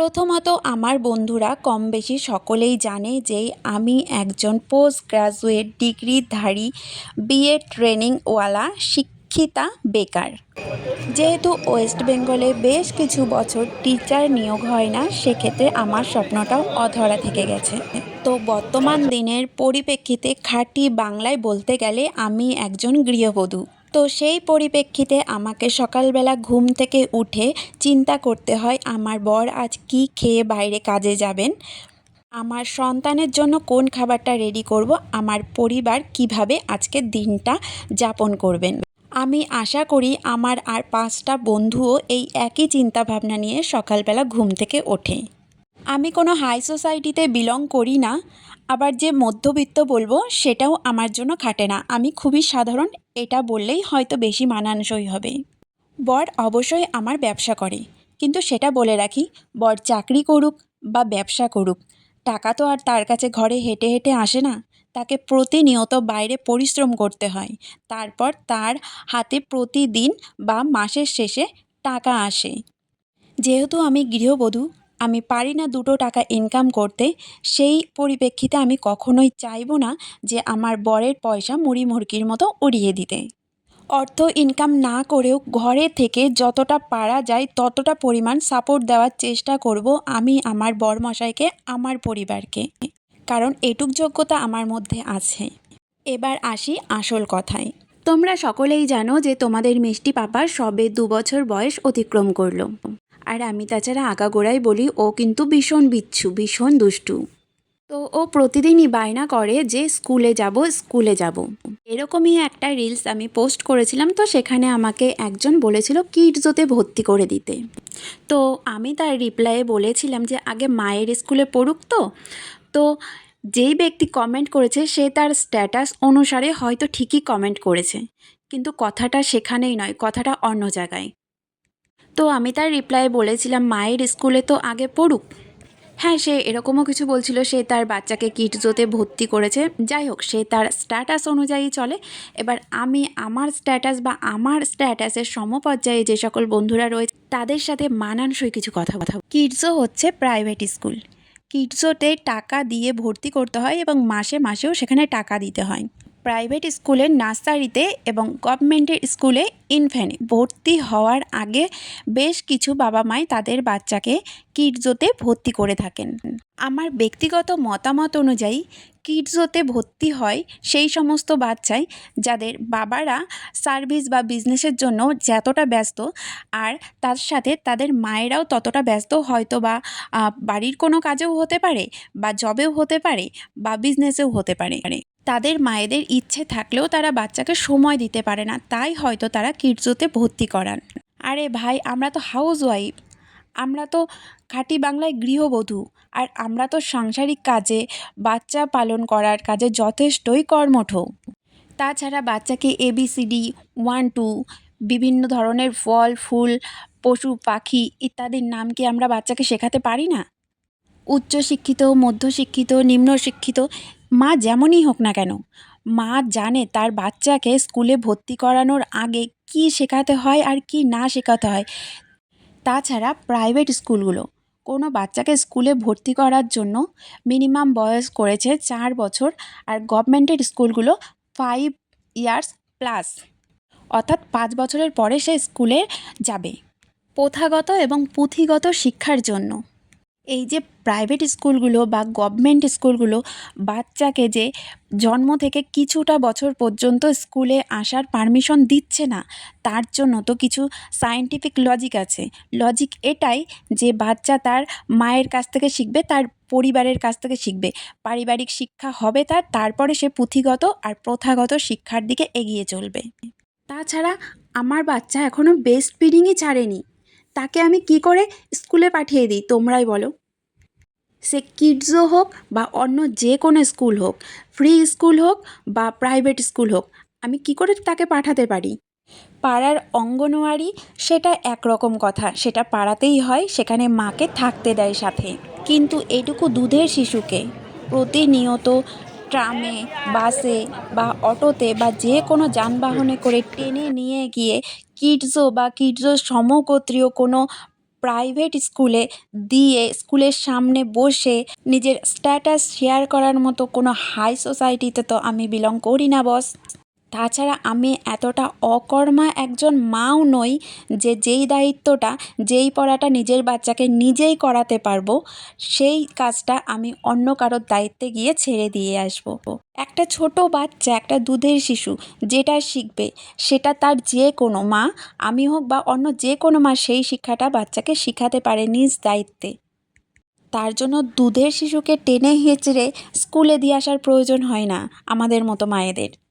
প্রথমত আমার বন্ধুরা কম বেশি সকলেই জানে যে আমি একজন পোস্ট গ্রাজুয়েট ডিগ্রিধারী, বিএ ট্রেনিংওয়ালা, শিক্ষিতা বেকার। যেহেতু ওয়েস্ট বেঙ্গলে বেশ কিছু বছর টিচার নিয়োগ হয় না, সেক্ষেত্রে আমার স্বপ্নটাও অধরা থেকে গেছে। তো বর্তমান দিনের পরিপ্রেক্ষিতে খাঁটি বাংলায় বলতে গেলে আমি একজন গৃহবধূ। তো সেই পরিপ্রেক্ষিতে আমাকে সকালবেলা ঘুম থেকে উঠে চিন্তা করতে হয়, আমার বর আজ কী খেয়ে বাইরে কাজে যাবেন? আমার সন্তানের জন্য কোন খাবারটা রেডি করব? আমার পরিবার কীভাবে আজকে দিনটা যাপন করবেন? আমি আশা করি আমার আর পাঁচটা বন্ধুও এই একই চিন্তাভাবনা নিয়ে সকালবেলা ঘুম থেকে ওঠে। আমি কোনো হাই সোসাইটিতে বিলং করি না, আবার যে মধ্যবিত্ত বলব সেটাও আমার জন্য খাটে না। আমি খুবই সাধারণ, এটা বললেই হয়তো বেশি মানানসই হবে। বর অবশ্যই আমার ব্যবসা করে, কিন্তু সেটা বলে রাখি, বর চাকরি করুক বা ব্যবসা করুক, টাকা তো আর তার কাছে ঘরে হেঁটে হেঁটে আসে না, তাকে প্রতিনিয়ত বাইরে পরিশ্রম করতে হয়, তারপর তার হাতে প্রতিদিন বা মাসের শেষে টাকা আসে। যেহেতু আমি গৃহবধূ আমি পারি না দুটো টাকা ইনকাম করতে, সেই পরিপ্রেক্ষিতে আমি কখনোই চাইব না যে আমার বরের পয়সা মুড়ি মুরগির মতো উড়িয়ে দিতে। অর্থ ইনকাম না করেও ঘরে থেকে যতটা পারা যায় ততটা পরিমাণ সাপোর্ট দেওয়ার চেষ্টা করব আমি আমার বরমশাইকে, আমার পরিবারকে। কারণ এটুক যোগ্যতা আমার মধ্যে আছে। এবার আসি আসল কথায়। তোমরা সকলেই জানো যে তোমাদের মিষ্টি পাপার সবে দু বছর বয়স অতিক্রম করল। আর আমি তাছাড়া আগাগোড়াই বলি, ও কিন্তু ভীষণ বিচ্ছু, ভীষণ দুষ্টু। তো ও প্রতিদিনই বায়না করে যে, স্কুলে যাব স্কুলে যাব। এরকমই একটা রিলস আমি পোস্ট করেছিলাম, তো সেখানে আমাকে একজন বলেছিল কিডজোতে ভর্তি করে দিতে। তো আমি তার রিপ্লাইয়ে বলেছিলাম যে, আগে মায়ের স্কুলে পড়ুক তো। তো যেই ব্যক্তি কমেন্ট করেছে, সে তার স্ট্যাটাস অনুসারে হয়তো ঠিকই কমেন্ট করেছে। কিন্তু কথাটা সেখানেই নয়, কথাটা অন্য জায়গায়। তো আমি তার রিপ্লাই বলেছিলাম, মায়ের স্কুলে তো আগে পড়ুক। হ্যাঁ সে এরকমও কিছু বলছিল, সে তার বাচ্চাকে কিডজোতে ভর্তি করেছে। যাই হোক, সে তার স্ট্যাটাস অনুযায়ী চলে। এবার আমি আমার স্ট্যাটাস বা আমার স্ট্যাটাসের সমপর্যায়ে যে সকল বন্ধুরা রয়েছে, তাদের সাথে মানানসই কিছু কথা কথা কিডজো হচ্ছে প্রাইভেট স্কুল কিডজোতে টাকা দিয়ে ভর্তি করতে হয় এবং মাসে মাসেও সেখানে টাকা দিতে হয়। প্রাইভেট স্কুলের নার্সারিতে এবং গভর্নমেন্টের স্কুলে ইনফ্যানে ভর্তি হওয়ার আগে বেশ কিছু বাবা মাই তাদের বাচ্চাকে কিডজোতে ভর্তি করে থাকেন। আমার ব্যক্তিগত মতামত অনুযায়ী কিডজোতে ভর্তি হয় সেই সমস্ত বাচ্চাই যাদের বাবারা সার্ভিস বা বিজনেসের জন্য যতটা ব্যস্ত আর তার সাথে তাদের মায়েরাও ততটা ব্যস্ত হয়তো বা বাড়ির কোনো কাজেও হতে পারে বা জবেও হতে পারে বা বিজনেসেও হতে পারে। তাদের মায়েদের ইচ্ছে থাকলেও তারা বাচ্চাকে সময় দিতে পারে না, তাই হয়তো তারা কিডজোতে ভর্তি করান। আরে ভাই, আমরা তো হাউস ওয়াইফ আমরা তো খাঁটি বাংলায় গৃহবধূ। আর আমরা তো সাংসারিক কাজে, বাচ্চা পালন করার কাজে যথেষ্টই কর্মঠ। তাছাড়া বাচ্চাকে এবিসিডি ওয়ান টু বিভিন্ন ধরনের ফল, ফুল, পশু, পাখি ইত্যাদির নাম কি আমরা বাচ্চাকে শেখাতে পারি না? উচ্চশিক্ষিত, মধ্যশিক্ষিত নিম্ন শিক্ষিত মা যেমনই হোক না কেন, মা জানে তার বাচ্চাকে স্কুলে ভর্তি করানোর আগে কি শেখাতে হয় আর কি না শেখাতে হয়। তাছাড়া প্রাইভেট স্কুলগুলো, কোনো বাচ্চাকে স্কুলে ভর্তি করার জন্য মিনিমাম বয়স করেছে চার বছর আর গভর্নমেন্টের স্কুলগুলো ফাইভ ইয়ার্স প্লাস অর্থাৎ পাঁচ বছরের পরে সে স্কুলে যাবে। প্রথাগত এবং পুঁথিগত শিক্ষার জন্য। এই যে প্রাইভেট স্কুলগুলো বা গভর্নমেন্ট স্কুলগুলো বাচ্চাকে যে জন্ম থেকে কিছুটা বছর পর্যন্ত স্কুলে আসার পারমিশন দিচ্ছে না, তার জন্য তো কিছু সায়েন্টিফিক লজিক আছে। লজিক এটাই যে বাচ্চা তার মায়ের কাছ থেকে শিখবে, তার পরিবারের কাছ থেকে শিখবে। পারিবারিক শিক্ষা হবে তার, তারপরে সে পুঁথিগত আর প্রথাগত শিক্ষার দিকে এগিয়ে চলবে। তাছাড়া আমার বাচ্চা এখনও বেস্ট ফিডিংই ছাড়েনি। তাকে আমি কি করে স্কুলে পাঠিয়ে দিই, তোমরাই বলো। সে কিডসও হোক বা অন্য যে কোনো স্কুল হোক, ফ্রি স্কুল হোক বা প্রাইভেট স্কুল হোক, আমি কি করে তাকে পাঠাতে পারি? পাড়ার অঙ্গনওয়াড়ি সেটা একরকম কথা, সেটা পাড়াতেই হয়, সেখানে মাকে থাকতে দেয় সাথে। কিন্তু এটুকু দুধের শিশুকে প্রতিনিয়ত ট্রামে, বাসে বা অটোতে বা যে কোনো যানবাহনে করে টেনে নিয়ে গিয়ে কিডজো বা কিডজো সমগোত্রীয় কোনো প্রাইভেট স্কুলে দিয়ে স্কুলের সামনে বসে নিজের স্ট্যাটাস শেয়ার করার মতো কোনো হাই সোসাইটিতে তো আমি বিলং করি না, বস। তাছাড়া আমি এতটা অকর্মা একজন মাও নই যে যেই দায়িত্বটা, যেই পড়াটা নিজের বাচ্চাকে নিজেই করাতে পারব, সেই কাজটা আমি অন্য কারোর দায়িত্বে গিয়ে ছেড়ে দিয়ে আসব। একটা ছোট বাচ্চা, একটা দুধের শিশু যেটা শিখবে, সেটা তার যে কোনো মা, আমি হোক বা অন্য যে কোনো মা, সেই শিক্ষাটা বাচ্চাকে শিখাতে পারে নিজ দায়িত্বে। তার জন্য দুধের শিশুকে টেনে হেঁচড়ে স্কুলে দিয়ে আসার প্রয়োজন হয় না আমাদের মতো মায়েদের।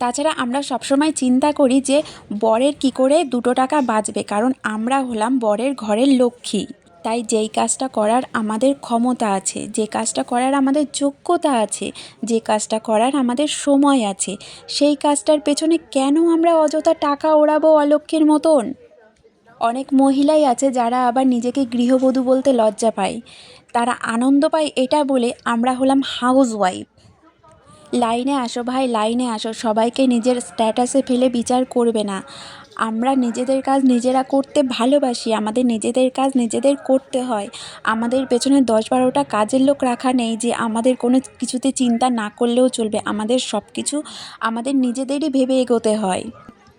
তাছাড়া আমরা সবসময় চিন্তা করি যে বরের কি করে দুটো টাকা বাঁচবে, কারণ আমরা হলাম বরের ঘরের লক্ষ্মী। তাই যেই কাজটা করার আমাদের ক্ষমতা আছে, যে কাজটা করার আমাদের যোগ্যতা আছে, যে কাজটা করার আমাদের সময় আছে, সেই কাজটার পেছনে কেন আমরা অযথা টাকা ওড়াবো অলক্ষীর মতন? অনেক মহিলাই আছে যারা আবার নিজেকে গৃহবধূ বলতে লজ্জা পায়। তারা আনন্দ পায় এটা বলে আমরা হলাম হাউস ওয়াইফ লাইনে আসো ভাই, লাইনে আসো। সবাইকে নিজের স্ট্যাটাসে ফেলে বিচার করবে না। আমরা নিজেদের কাজ নিজেরা করতে ভালোবাসি, আমাদের নিজেদের কাজ নিজেদের করতে হয়। আমাদের পেছনে দশ বারোটা কাজের লোক রাখা নেই যে আমাদের কোনো কিছুতে চিন্তা না করলেও চলবে। আমাদের সব কিছু আমাদের নিজেদেরই ভেবে এগোতে হয়।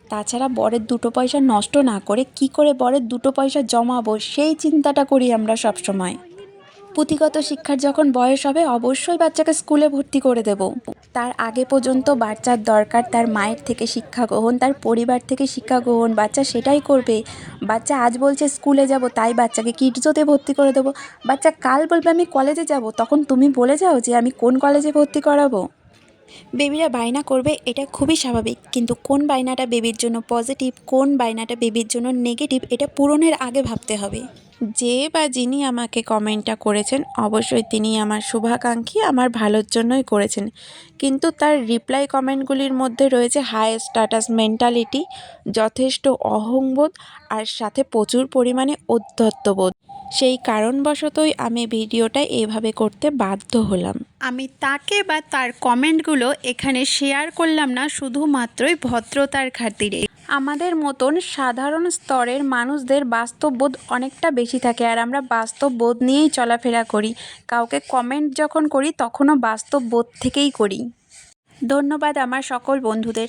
তাছাড়া বরের দুটো পয়সা নষ্ট না করে কি করে বরের দুটো পয়সা জমাবো, সেই চিন্তাটা করি আমরা সব সময়। পুঁথিগত শিক্ষার যখন বয়স হবে, অবশ্যই বাচ্চাকে স্কুলে ভর্তি করে দেব। তার আগে পর্যন্ত বাচ্চার দরকার তার মায়ের থেকে শিক্ষা গ্রহণ, তার পরিবার থেকে শিক্ষা গ্রহণ। বাচ্চা সেটাই করবে। বাচ্চা আজ বলছে, স্কুলে যাব, তাই বাচ্চাকে কিডজোতে ভর্তি করে দেবো। বাচ্চা কাল বলবে, আমি কলেজে যাব। তখন তুমি বলে যাও যে, আমি কোন কলেজে ভর্তি করাবো? বেবিরা বায়না করবে, এটা খুবই স্বাভাবিক। কিন্তু কোন বায়নাটা বেবির জন্য পজিটিভ, কোন বায়নাটা বেবির জন্য নেগেটিভ, এটা পূরণের আগে ভাবতে হবে। যে বা যিনি আমাকে কমেন্টটা করেছেন, অবশ্যই তিনি আমার শুভাকাঙ্ক্ষী, আমার ভালোর জন্যই করেছেন। কিন্তু তার রিপ্লাই কমেন্টগুলির মধ্যে রয়েছে হাই স্ট্যাটাস মেন্টালিটি যথেষ্ট অহংবোধ, আর সাথে প্রচুর পরিমাণে ঔদ্ধত্যবোধ সেই কারণবশতই আমি ভিডিওটা এভাবে করতে বাধ্য হলাম। আমি তাকে বা তার কমেন্টগুলো এখানে শেয়ার করলাম না শুধুমাত্রই ভদ্রতার খাতিরে। আমাদের মতন সাধারণ স্তরের মানুষদের বাস্তববোধ অনেকটা বেশি থাকে আর আমরা বাস্তববোধ নিয়েই চলাফেরা করি। কাউকে কমেন্ট যখন করি তখনও বাস্তববোধ থেকেই করি। ধন্যবাদ আমার সকল বন্ধুদের।